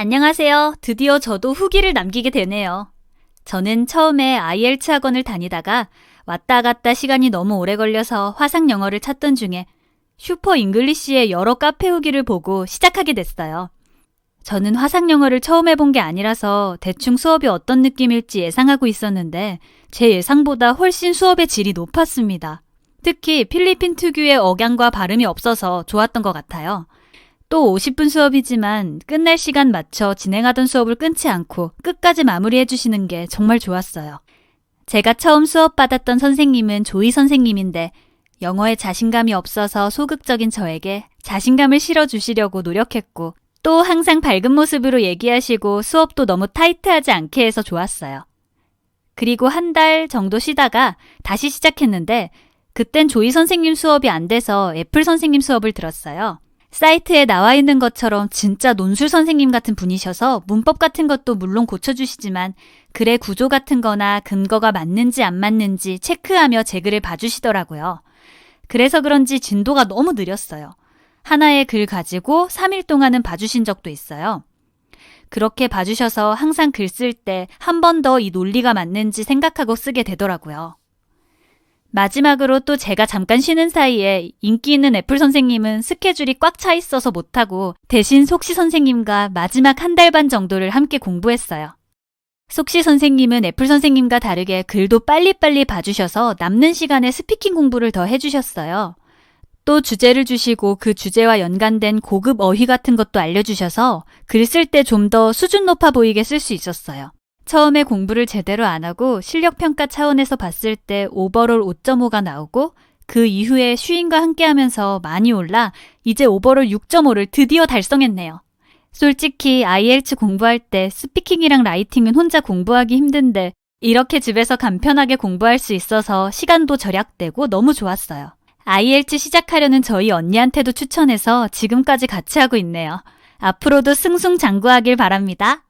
안녕하세요. 드디어 저도 후기를 남기게 되네요. 저는 처음에 IELTS 학원을 다니다가 왔다 갔다 시간이 너무 오래 걸려서 화상 영어를 찾던 중에 슈퍼 잉글리시의 여러 카페 후기를 보고 시작하게 됐어요. 저는 화상 영어를 처음 해본 게 아니라서 대충 수업이 어떤 느낌일지 예상하고 있었는데 제 예상보다 훨씬 수업의 질이 높았습니다. 특히 필리핀 특유의 억양과 발음이 없어서 좋았던 것 같아요. 또 50분 수업이지만 끝날 시간 맞춰 진행하던 수업을 끊지 않고 끝까지 마무리해 주시는 게 정말 좋았어요. 제가 처음 수업 받았던 선생님은 조이 선생님인데 영어에 자신감이 없어서 소극적인 저에게 자신감을 실어 주시려고 노력했고 또 항상 밝은 모습으로 얘기하시고 수업도 너무 타이트하지 않게 해서 좋았어요. 그리고 한 달 정도 쉬다가 다시 시작했는데 그땐 조이 선생님 수업이 안 돼서 애플 선생님 수업을 들었어요. 사이트에 나와 있는 것처럼 진짜 논술 선생님 같은 분이셔서 문법 같은 것도 물론 고쳐주시지만 글의 구조 같은 거나 근거가 맞는지 안 맞는지 체크하며 제 글을 봐주시더라고요. 그래서 그런지 진도가 너무 느렸어요. 하나의 글 가지고 3일 동안은 봐주신 적도 있어요. 그렇게 봐주셔서 항상 글 쓸 때 한 번 더 이 논리가 맞는지 생각하고 쓰게 되더라고요. 마지막으로 또 제가 잠깐 쉬는 사이에 인기 있는 애플 선생님은 스케줄이 꽉 차 있어서 못하고 대신 속시 선생님과 마지막 한 달 반 정도를 함께 공부했어요. 속시 선생님은 애플 선생님과 다르게 글도 빨리빨리 봐주셔서 남는 시간에 스피킹 공부를 더 해주셨어요. 또 주제를 주시고 그 주제와 연관된 고급 어휘 같은 것도 알려주셔서 글 쓸 때 좀 더 수준 높아 보이게 쓸 수 있었어요. 처음에 공부를 제대로 안 하고 실력 평가 차원에서 봤을 때 오버롤 5.5가 나오고 그 이후에 슈인과 함께 하면서 많이 올라 이제 오버롤 6.5를 드디어 달성했네요. 솔직히 IELTS 공부할 때 스피킹이랑 라이팅은 혼자 공부하기 힘든데 이렇게 집에서 간편하게 공부할 수 있어서 시간도 절약되고 너무 좋았어요. IELTS 시작하려는 저희 언니한테도 추천해서 지금까지 같이 하고 있네요. 앞으로도 승승장구하길 바랍니다.